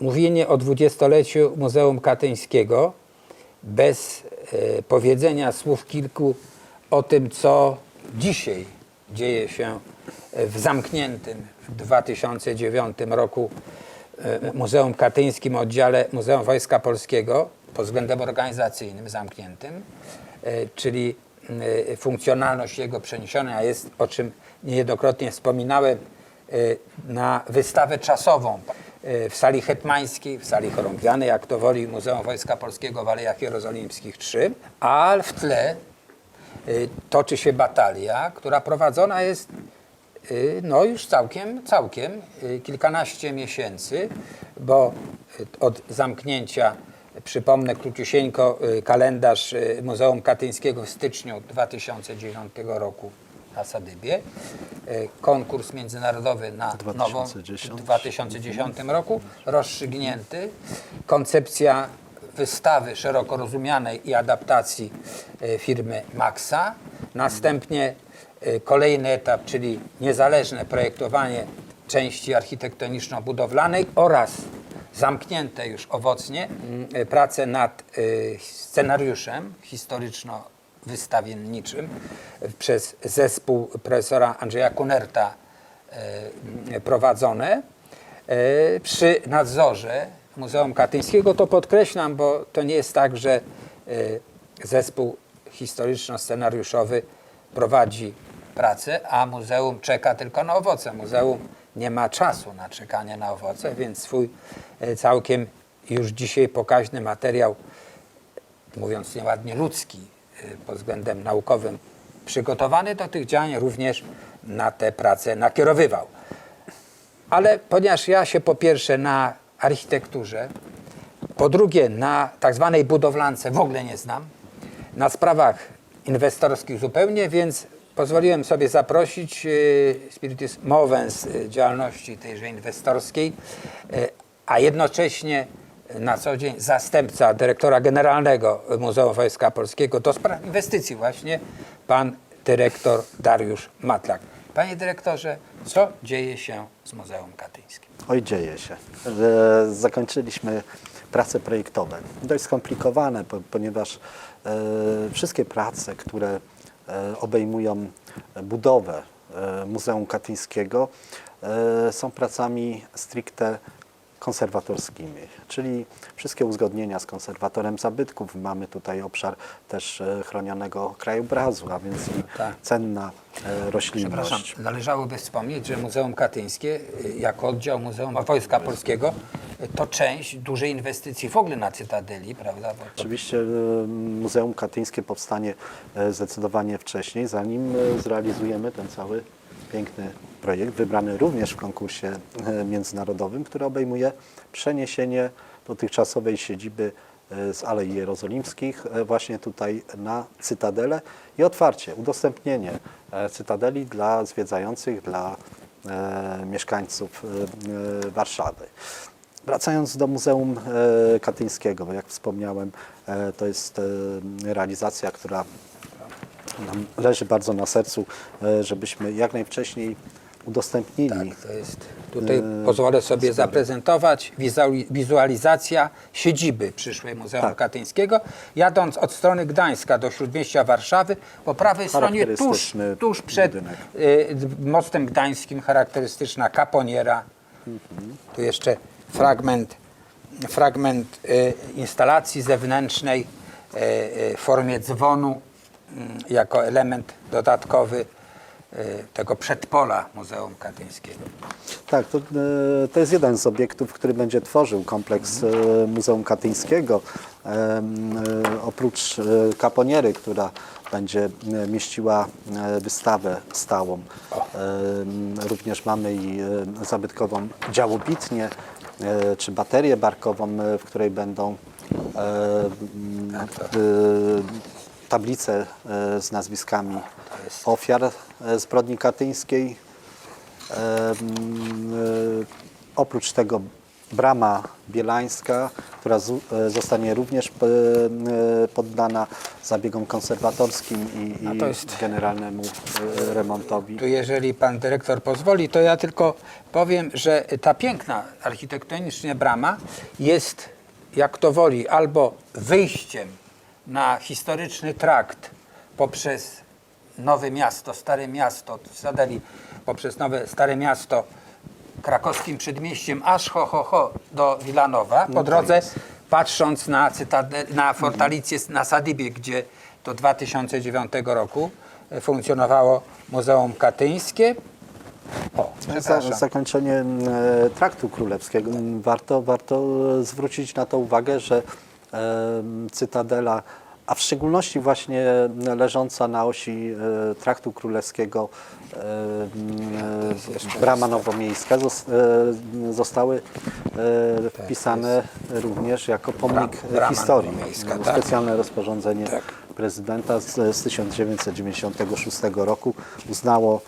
Mówienie o dwudziestoleciu Muzeum Katyńskiego bez e, powiedzenia słów kilku o tym, co dzisiaj dzieje się w zamkniętym w 2009 roku Muzeum Katyńskim, oddziale Muzeum Wojska Polskiego, pod względem organizacyjnym zamkniętym, e, czyli e, funkcjonalność jego przeniesiona jest, o czym niejednokrotnie wspominałem, e, na wystawę czasową e, w sali hetmańskiej, w sali chorągwianej, jak to woli Muzeum Wojska Polskiego w Alejach Jerozolimskich 3, a w tle toczy się batalia, która prowadzona jest no już całkiem, całkiem y, kilkanaście miesięcy, bo y, od zamknięcia, przypomnę króciusieńko, y, kalendarz y, Muzeum Katyńskiego w styczniu 2009 roku na Sadybie, y, konkurs międzynarodowy na nową 2010. w 2010 roku, rozstrzygnięty, koncepcja wystawy szeroko rozumianej i adaptacji firmy Maxa. Następnie kolejny etap, czyli niezależne projektowanie części architektoniczno-budowlanej oraz zamknięte już owocnie e, prace nad e, scenariuszem historyczno-wystawienniczym przez zespół profesora Andrzeja Kunerta prowadzone przy nadzorze Muzeum Katyńskiego. To podkreślam, bo to nie jest tak, że zespół historyczno-scenariuszowy prowadzi pracę, a muzeum czeka tylko na owoce. Muzeum nie ma czasu na czekanie na owoce, więc swój e, całkiem już dzisiaj pokaźny materiał mówiąc nieładnie ludzki y, pod względem naukowym przygotowany do tych działań również na te prace nakierowywał. Ale ponieważ ja się po pierwsze na architekturze, po drugie na tak zwanej budowlance w ogóle nie znam, na sprawach inwestorskich zupełnie, więc pozwoliłem sobie zaprosić y, Spiritus Movens y, działalności tejże inwestorskiej, y, a jednocześnie na co dzień zastępca dyrektora generalnego Muzeum Wojska Polskiego do spraw inwestycji właśnie, pan dyrektor Dariusz Matlak. Panie dyrektorze, co dzieje się z Muzeum Katyńskim? Oj, dzieje się. E, Zakończyliśmy prace projektowe. Dość skomplikowane, po- ponieważ e, wszystkie prace, które e, obejmują budowę e, Muzeum Katyńskiego, e, są pracami stricte konserwatorskimi, czyli wszystkie uzgodnienia z konserwatorem zabytków. Mamy tutaj obszar też e, chronionego krajobrazu, a więc Tak. cenna e, roślinność. Przepraszam, należałoby wspomnieć, że Muzeum Katyńskie y, jako oddział Muzeum Wojska Polskiego to część dużej inwestycji w ogóle na Cytadeli, prawda? To Oczywiście e, Muzeum Katyńskie powstanie e, zdecydowanie wcześniej, zanim e, zrealizujemy ten cały piękny projekt, wybrany również w konkursie e, międzynarodowym, który obejmuje przeniesienie dotychczasowej siedziby e, z Alei Jerozolimskich e, właśnie tutaj na Cytadelę i otwarcie, udostępnienie Cytadeli dla zwiedzających, dla mieszkańców Warszawy. Wracając do Muzeum Katyńskiego, bo jak wspomniałem, to jest realizacja, która nam leży bardzo na sercu, e, żebyśmy jak najwcześniej udostępnili. Tak, to jest. Tutaj e, pozwolę sobie zaprezentować wizua- wizualizacja siedziby przyszłej Muzeum Tak. Katyńskiego. Jadąc od strony Gdańska do śródmieścia Warszawy, po prawej stronie tuż, tuż przed budynek. y, mostem gdańskim charakterystyczna kaponiera. Tu jeszcze fragment, fragment instalacji zewnętrznej w formie dzwonu jako element dodatkowy y, tego przedpola Muzeum Katyńskiego. Tak, to, e, to jest jeden z obiektów, który będzie tworzył kompleks e, Muzeum Katyńskiego. Oprócz kaponiery, która będzie mieściła wystawę stałą, również mamy i zabytkową działobitnię, czy baterię barkową, w której będą e, tablice z nazwiskami ofiar e, zbrodni katyńskiej. E, Oprócz tego brama bielańska, która e, zostanie również poddana zabiegom konserwatorskim i, to jest- generalnemu remontowi. Tu jeżeli pan dyrektor pozwoli, to ja tylko powiem, że ta piękna architektonicznie brama jest, jak to woli, albo wyjściem na historyczny trakt poprzez Nowe Miasto, Stare Miasto, Sadeli, poprzez Nowe Stare Miasto, krakowskim przedmieściem, aż ho, ho, ho do Wilanowa. Po to drodze, patrząc na, cytade- na fortalicję na Sadybie, gdzie do 2009 roku e, funkcjonowało Muzeum Katyńskie. O, Za, zakończenie e, traktu królewskiego. Warto, warto e, zwrócić na to uwagę, że Cytadela, a w szczególności właśnie leżąca na osi e, traktu królewskiego e, brama nowomiejska e, zostały e, wpisane również jako pomnik historii. tak. Specjalne rozporządzenie Tak. prezydenta z, z 1996 roku uznało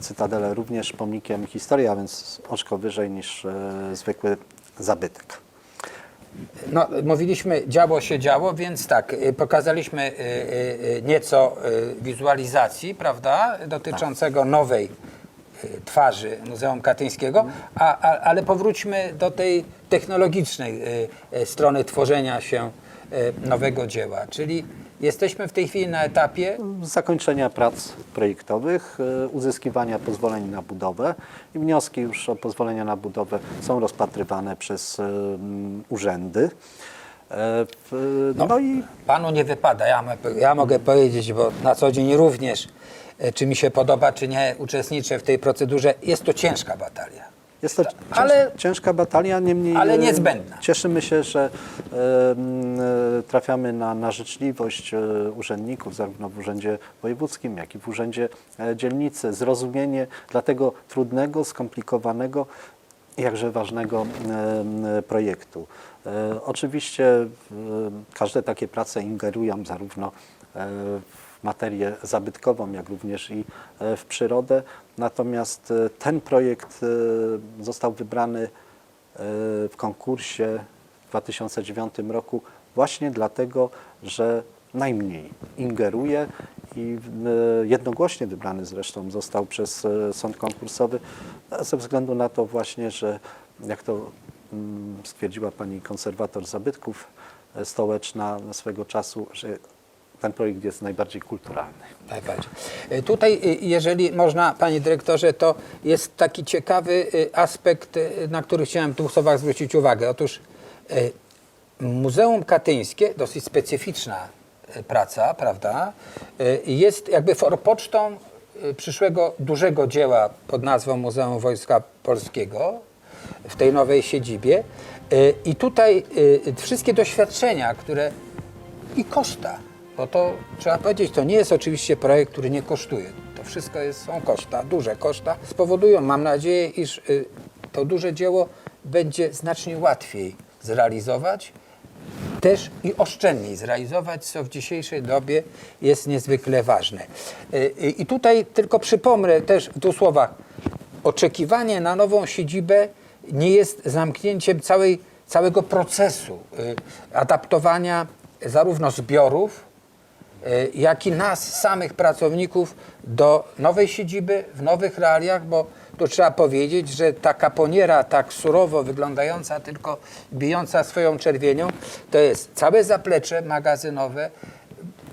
Cytadelę również pomnikiem historii, a więc oczko wyżej niż zwykły zabytek. No, mówiliśmy, działo się działo, więc tak, y, pokazaliśmy y, y, nieco wizualizacji, prawda, dotyczącego nowej y, twarzy Muzeum Katyńskiego, a, a, ale powróćmy do tej technologicznej strony tworzenia się nowego dzieła, czyli jesteśmy w tej chwili na etapie Zakończenia prac projektowych, e, uzyskiwania pozwoleń na budowę i wnioski już o pozwolenia na budowę są rozpatrywane przez e, urzędy. E, w- No, i Panu nie wypada, ja, ja mogę powiedzieć, bo na co dzień również, czy mi się podoba, czy nie, uczestniczę w tej procedurze. Jest to ciężka batalia. Jest to Ale- ciężka batalia, niemniej ale e, niezbędna. Cieszymy się, że e, trafiamy na, na życzliwość e, urzędników, zarówno w Urzędzie Wojewódzkim, jak i w Urzędzie Dzielnicy. Zrozumienie dla tego trudnego, skomplikowanego, jakże ważnego projektu. Oczywiście każde takie prace ingerują zarówno w materię zabytkową, jak również i e, w przyrodę. Natomiast e, ten projekt e, został wybrany e, w konkursie w 2009 roku właśnie dlatego, że najmniej ingeruje i e, jednogłośnie wybrany zresztą został przez e, sąd konkursowy e, ze względu na to właśnie, że jak to mm, stwierdziła pani konserwator zabytków e, stołeczna swego czasu, że ten projekt jest najbardziej kulturalny. Najbardziej. E, Tutaj, y, jeżeli można, panie dyrektorze, to jest taki ciekawy y, aspekt, na który chciałem w dwóch słowach zwrócić uwagę. Otóż Muzeum Katyńskie, dosyć specyficzna praca, prawda, jest jakby forpocztą przyszłego dużego dzieła pod nazwą Muzeum Wojska Polskiego w tej nowej siedzibie. I tutaj wszystkie doświadczenia, które i koszta, bo to trzeba powiedzieć, to nie jest oczywiście projekt, który nie kosztuje. To wszystko jest, są koszta, duże koszta, spowodują, mam nadzieję, iż y, to duże dzieło będzie znacznie łatwiej zrealizować, też i oszczędniej zrealizować, co w dzisiejszej dobie jest niezwykle ważne. Y, y, I tutaj tylko przypomnę też w dwóch słowach, oczekiwanie na nową siedzibę nie jest zamknięciem całej, całego procesu y, adaptowania zarówno zbiorów, jak i nas, samych pracowników, do nowej siedziby, w nowych realiach, bo tu trzeba powiedzieć, że ta kaponiera tak surowo wyglądająca, tylko bijąca swoją czerwienią, to jest całe zaplecze magazynowe,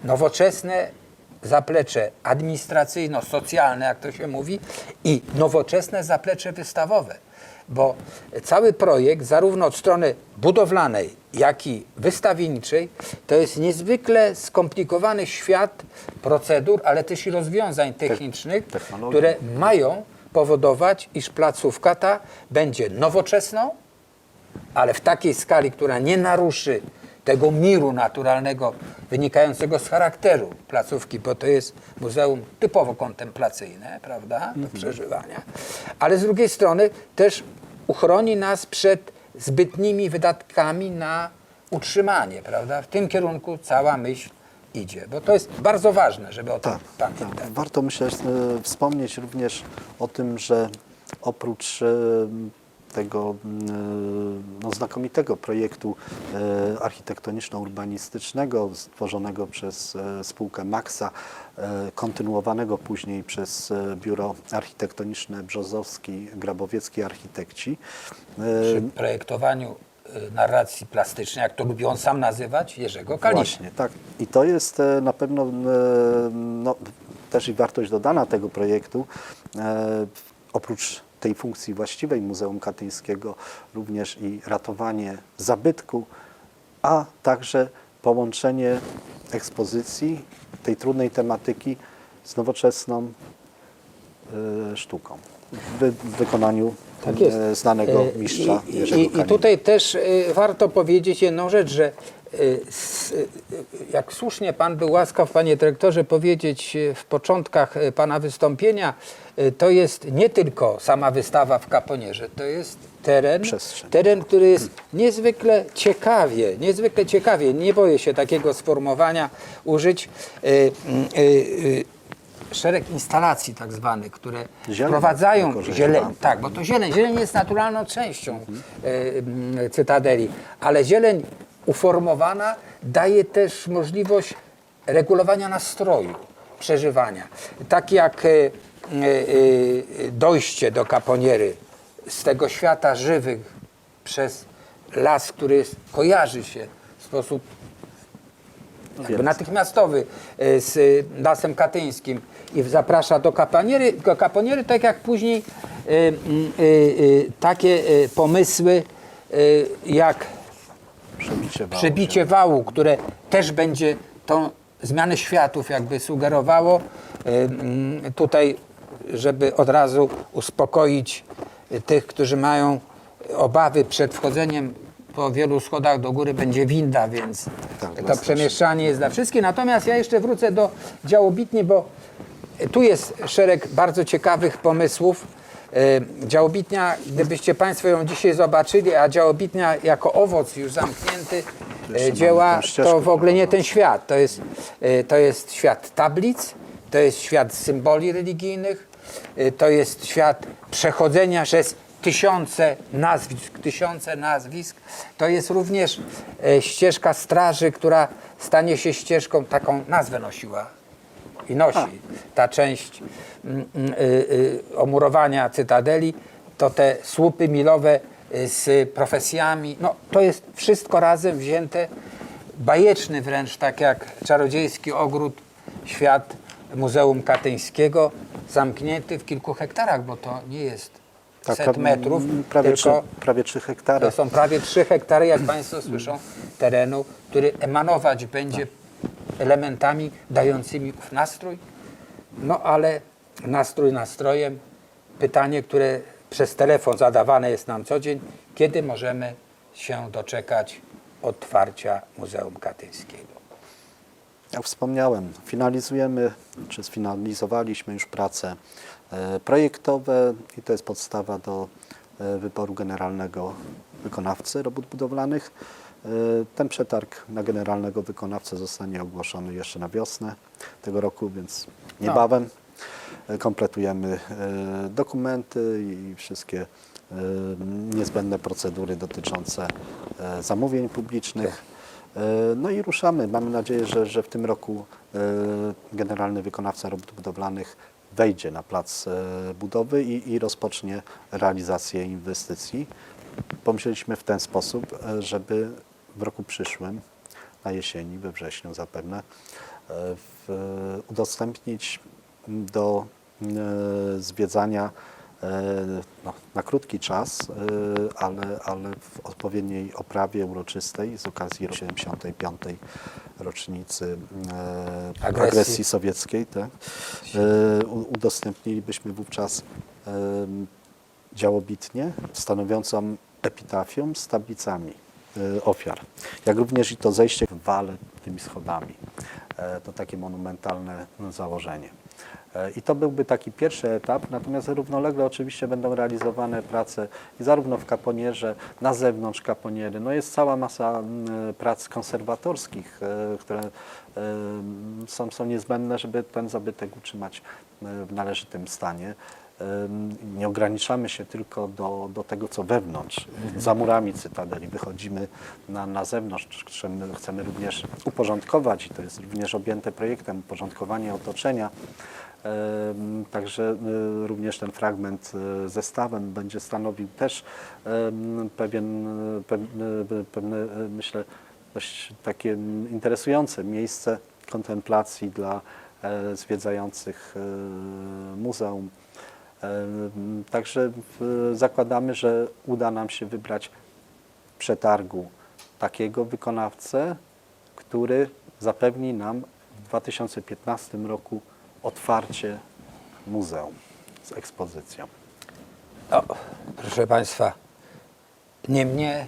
nowoczesne zaplecze administracyjno-socjalne, jak to się mówi, i nowoczesne zaplecze wystawowe. Bo cały projekt, zarówno od strony budowlanej, jak i wystawienniczej, to jest niezwykle skomplikowany świat procedur, ale też i rozwiązań technicznych, technologii. które mają powodować, iż placówka ta będzie nowoczesną, ale w takiej skali, która nie naruszy tego miru naturalnego wynikającego z charakteru placówki, bo to jest muzeum typowo kontemplacyjne, prawda, do przeżywania, ale z drugiej strony też uchroni nas przed zbytnimi wydatkami na utrzymanie, prawda. W tym kierunku cała myśl idzie, bo to jest bardzo ważne, żeby o tym Tak, pamiętać. tak. Warto myślę e, wspomnieć również o tym, że oprócz e, tego mm, no, znakomitego projektu e, architektoniczno-urbanistycznego stworzonego przez e, spółkę Maxa, e, kontynuowanego później przez e, Biuro Architektoniczne Brzozowski, Grabowiecki Architekci. E, Przy projektowaniu narracji plastycznej, jak to lubi on sam nazywać, Jerzego Kalisza. Właśnie, tak. I to jest e, na pewno e, no, też i wartość dodana tego projektu. E, Oprócz tej funkcji właściwej Muzeum Katyńskiego, również i ratowanie zabytku, a także połączenie ekspozycji tej trudnej tematyki z nowoczesną e, sztuką w wy- w wykonaniu Tak e, znanego E, mistrza I, i, I tutaj też warto powiedzieć jedną rzecz, że jak słusznie Pan był łaskaw, Panie Dyrektorze, powiedzieć y, w początkach y, Pana wystąpienia, y, to jest nie tylko sama wystawa w Kaponierze, to jest teren, Przestrzeń. teren, który jest niezwykle ciekawie, niezwykle ciekawie, nie boję się takiego sformułowania użyć, y, y, y, szereg instalacji tak zwanych, które Zieleń wprowadzają zieleń, tak, bo to zieleń, zieleń jest naturalną częścią e, m, cytadeli, ale zieleń uformowana daje też możliwość regulowania nastroju, przeżywania. Tak jak e, e, e, dojście do kaponiery z tego świata żywych przez las, który jest, kojarzy się w sposób jakby natychmiastowy z lasem katyńskim i zaprasza do kaponiery, do kaponiery tak jak później takie pomysły jak Przebicie wału. przebicie wału, które też będzie tą zmianę światów jakby sugerowało. Tutaj, żeby od razu uspokoić e, tych, którzy mają obawy przed wchodzeniem po wielu schodach do góry, będzie winda, więc Tak, to przemieszczanie jest dla wszystkich. Natomiast ja jeszcze wrócę do działobitni, bo tu jest szereg bardzo ciekawych pomysłów. E, Działobitnia, gdybyście Państwo ją dzisiaj zobaczyli, a działobitnia jako owoc już zamknięty Jeszcze e, dzieła, to w ogóle nie ten świat. To jest, e, to jest świat tablic, to jest świat symboli religijnych, to jest świat przechodzenia przez tysiące nazwisk, tysiące nazwisk. To jest również ścieżka straży, która stanie się ścieżką, taką nazwę nosiła i nosi. Ta część mm, mm, y, y, omurowania cytadeli, to te słupy milowe y, z profesjami, no to jest wszystko razem wzięte, bajeczny wręcz, tak jak czarodziejski ogród, świat Muzeum Katyńskiego, zamknięty w kilku hektarach, bo to nie jest Tak, set metrów, prawie, tylko trzy, prawie 3 hektary. to są prawie 3 hektary, jak Państwo słyszą, terenu, który emanować będzie elementami dającymi ów nastrój. No ale nastrój nastrojem. Pytanie, które przez telefon zadawane jest nam co dzień, kiedy możemy się doczekać otwarcia Muzeum Katyńskiego? Jak wspomniałem, finalizujemy, czy sfinalizowaliśmy już prace e, projektowe i to jest podstawa do e, wyboru generalnego wykonawcy robót budowlanych. E, Ten przetarg na generalnego wykonawcę zostanie ogłoszony jeszcze na wiosnę tego roku, więc niebawem e, kompletujemy e, dokumenty i wszystkie e, niezbędne procedury dotyczące zamówień publicznych. E, No i ruszamy. Mamy nadzieję, że, że w tym roku generalny wykonawca robót budowlanych wejdzie na plac budowy i, i rozpocznie realizację inwestycji. Pomyśleliśmy w ten sposób, żeby w roku przyszłym, na jesieni, we wrześniu zapewne, e, w, udostępnić do e, zwiedzania e, no, na krótki czas, ale, ale w odpowiedniej oprawie uroczystej z okazji 75. rocznicy Agresji. agresji. sowieckiej. Tak? Udostępnilibyśmy wówczas e, działobitnię stanowiącą epitafium z tablicami ofiar, jak również i to zejście w wale tymi schodami. E, To takie monumentalne założenie. E, I to byłby taki pierwszy etap, natomiast równolegle oczywiście będą realizowane prace i zarówno w kaponierze, na zewnątrz kaponiery. No jest cała masa mm, prac konserwatorskich, e, które są, są niezbędne, żeby ten zabytek utrzymać w należytym stanie. Nie ograniczamy się tylko do, do tego, co wewnątrz, za murami Cytadeli. Wychodzimy na, na zewnątrz, chcemy, chcemy również uporządkować i to jest również objęte projektem uporządkowanie otoczenia. Także e, również ten fragment e, ze stawem będzie stanowił też pewien, pewne, e, myślę, dość takie interesujące miejsce kontemplacji dla zwiedzających muzeum. Także zakładamy, że uda nam się wybrać przetargu takiego wykonawcę, który zapewni nam w 2015 roku otwarcie muzeum z ekspozycją. No, proszę Państwa, nie mnie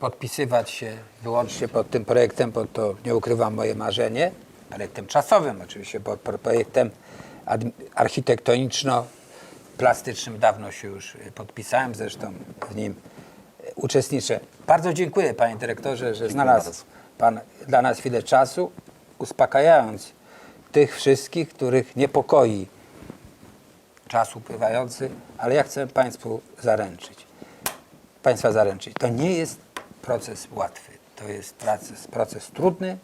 podpisywać się wyłącznie pod tym projektem, bo to nie ukrywam moje marzenie, projektem czasowym oczywiście, pro- projektem ad- architektoniczno-plastycznym dawno się już y, podpisałem, zresztą w nim y, uczestniczę. Bardzo dziękuję Panie Dyrektorze, że znalazł. Pan dla nas chwilę czasu, uspokajając tych wszystkich, których niepokoi czas upływający, ale ja chcę Państwu zaręczyć, Państwa zaręczyć. To nie jest proces łatwy. To jest proces, proces trudny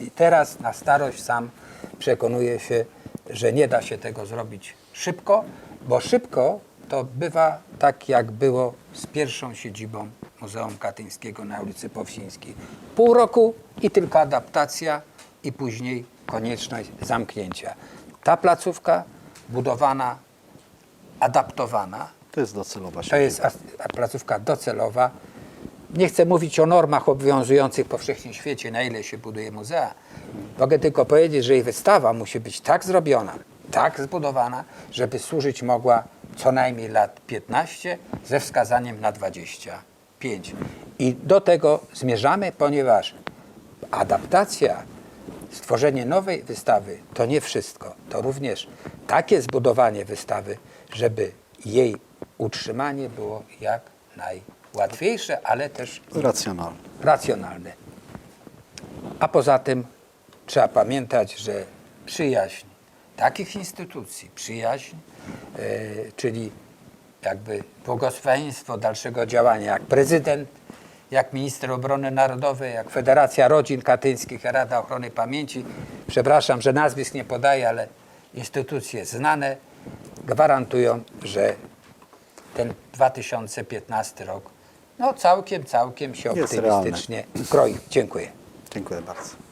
i teraz na starość sam przekonuję się, że nie da się tego zrobić szybko, bo szybko to bywa tak, jak było z pierwszą siedzibą Muzeum Katyńskiego na ulicy Powsińskiej. Pół roku i tylko adaptacja i później konieczność zamknięcia. Ta placówka budowana adaptowana. To jest docelowa To siedziba. jest as- a- placówka docelowa. Nie chcę mówić o normach obowiązujących powszechnie w świecie, na ile się buduje muzea. Mogę tylko powiedzieć, że jej wystawa musi być tak zrobiona, tak zbudowana, żeby służyć mogła co najmniej lat 15 ze wskazaniem na 25. I do tego zmierzamy, ponieważ adaptacja, stworzenie nowej wystawy to nie wszystko. To również takie zbudowanie wystawy, żeby jej utrzymanie było jak najłatwiejsze, ale też Racjonalne. racjonalne. A poza tym trzeba pamiętać, że przyjaźń takich instytucji, przyjaźń, e, czyli jakby błogosławieństwo dalszego działania, jak prezydent, jak minister obrony narodowej, jak Federacja Rodzin Katyńskich, Rada Ochrony Pamięci, przepraszam, że nazwisk nie podaję, ale instytucje znane gwarantują, że ten 2015 rok no całkiem, całkiem się optymistycznie kroi. Dziękuję. Dziękuję bardzo.